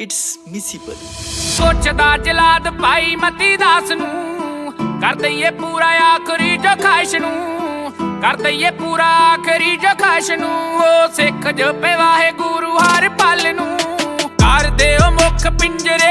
It's ਮਿਸੀਬਲ ਸੋਚਦਾ ਜਲਾਦ ਭਾਈ ਮਤੀ ਦਾਸ ਨੂੰ, ਕਰ ਦਈਏ ਪੂਰਾ ਆਖਰੀ ਜੋ ਖਾਇਸ਼ ਨੂੰ, ਕਰ ਦਈਏ ਪੂਰਾ ਆਖਰੀ ਜੋ ਖਾਇਸ਼ ਨੂੰ ਹੋ ਸਿੱਖ ਜੋ ਵਾਹੇ ਗੁਰੂ ਹਰ ਪਲ ਨੂੰ, ਕਰ ਦਿਓ ਮੁਖ ਪਿੰਜਰੇ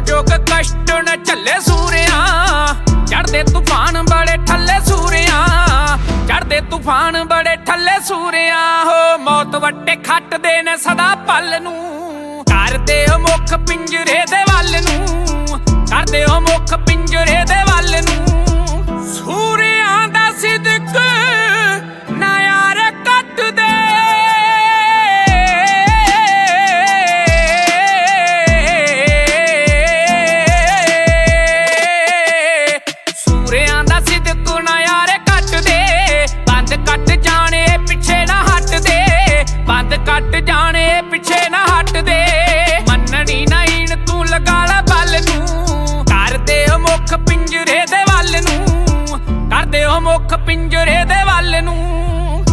ਜੁਗੋ ਜੁਗ ਕਸ਼ਟ ਨ ਝੱਲੇ ਸੂਰਿਆਂ। ਚੜਦੇ ਤੂਫਾਨ ਬੜੇ ਠੱਲੇ ਸੂਰਿਆਂ। ਚੜਦੇ ਤੂਫਾਨ ਬੜੇ ਠੱਲੇ ਸੂਰਿਆਂ। ਹੋ, ਮੌਤ ਵੱਟੇ ਖੱਟਦੇ ਨੇ ਸਦਾ ਪਲ ਨੂੰ। ਕਰਦੇ ਹੋ ਮੁਖ ਪਿੰਜਰੇ ਦੇ ਕਰਦੇ ਮੁਖ ਪਿੰਜਰੇ ਦੇ ਵੱਲ ਨੂੰ।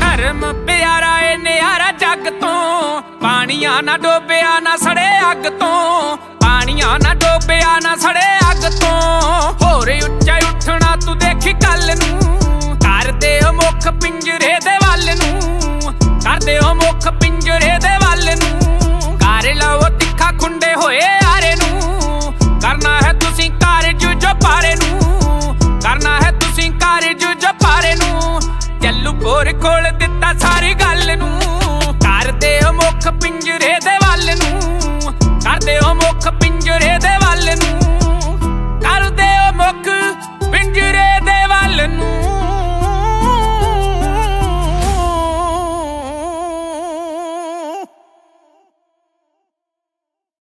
ਧਰਮ ਪਿਆਰਾ ਏ ਨਿਆਰਾ ਜੱਗ ਤੋਂ। ਪਾਣੀਆਂ ਨਾ ਡੋਬਿਆ ਨਾ ਸੜੇ ਅੱਗ ਤੋਂ। ਪਾਣੀਆਂ ਨਾ ਡੋਬਿਆ ਨਾ ਸੜੇ ਅੱਗ ਤੋਂ। ਹੋਰ ਉੱਚਾ ਉੱਠਣਾ ਤੂੰ ਦੇਖੀ ਕੱਲ ਨੂੰ। ਕਰਦੇ ਮੁੱਖ ਪਿੰਜਰੇ ਦੇ ਕੋਰ ਕੋਲ ਦਿੱਤਾ ਸਾਰੀ ਗੱਲ ਨੂੰ। ਕਰਦੇ ਉਹ ਮੁੱਖ ਪਿੰਜਰੇ ਦੇ